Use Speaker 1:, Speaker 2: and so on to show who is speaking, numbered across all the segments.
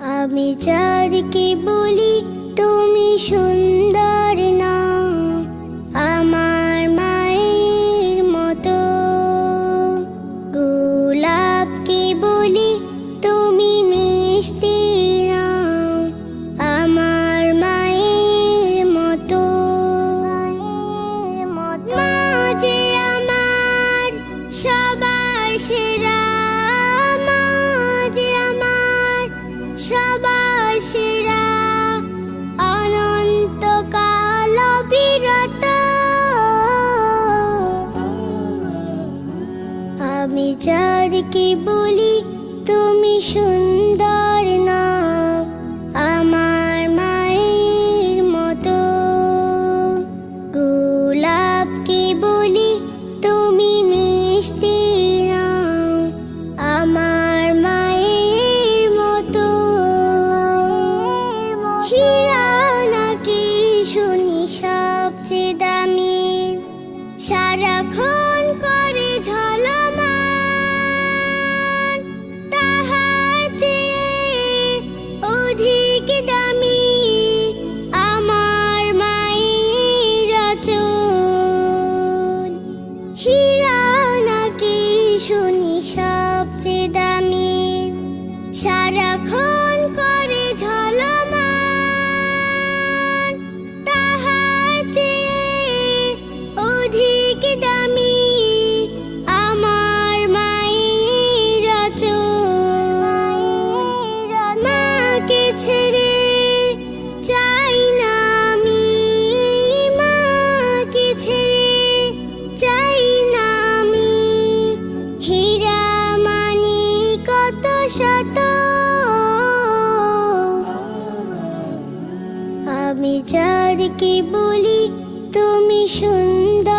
Speaker 1: আমি চারকে বলি তুমি সুন্দর। could. যার কি বলি তুমি সুন্দর।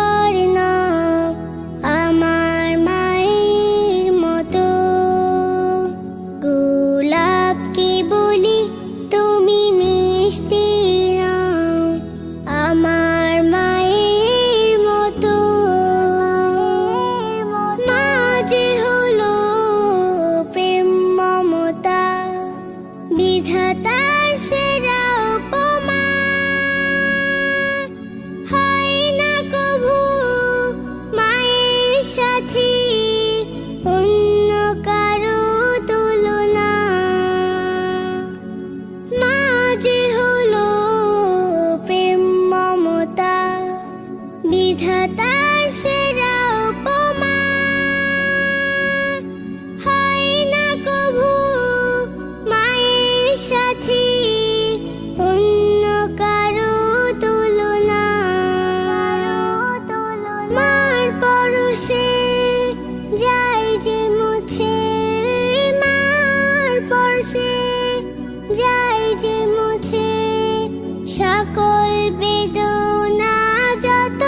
Speaker 1: বেদনা যত।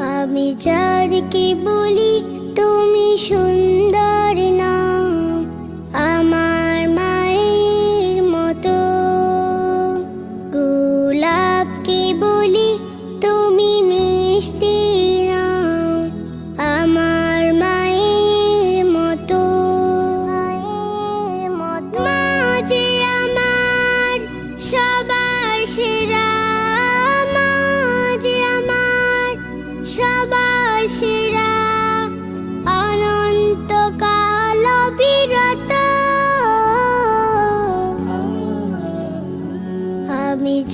Speaker 1: আমি যারকে বলি তুমি সুন্দর না। আমার মায়ের মতো। গোলাপ গোলাপকে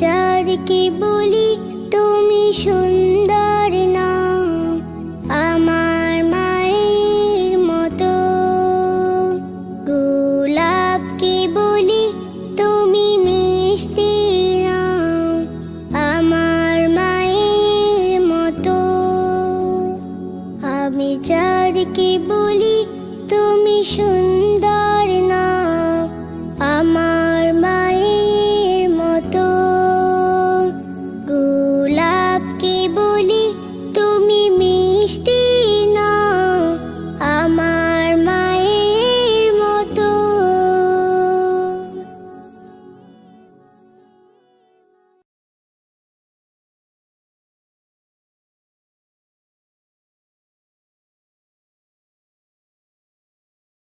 Speaker 1: যারকে বলি, তুমি সুন্দর না, আমার মায়ের মতো। গোলাপকে বলি, তুমি মিষ্টি না, আমার মায়ের মতো। আমি যারকে বলি, তুমি সুন্দর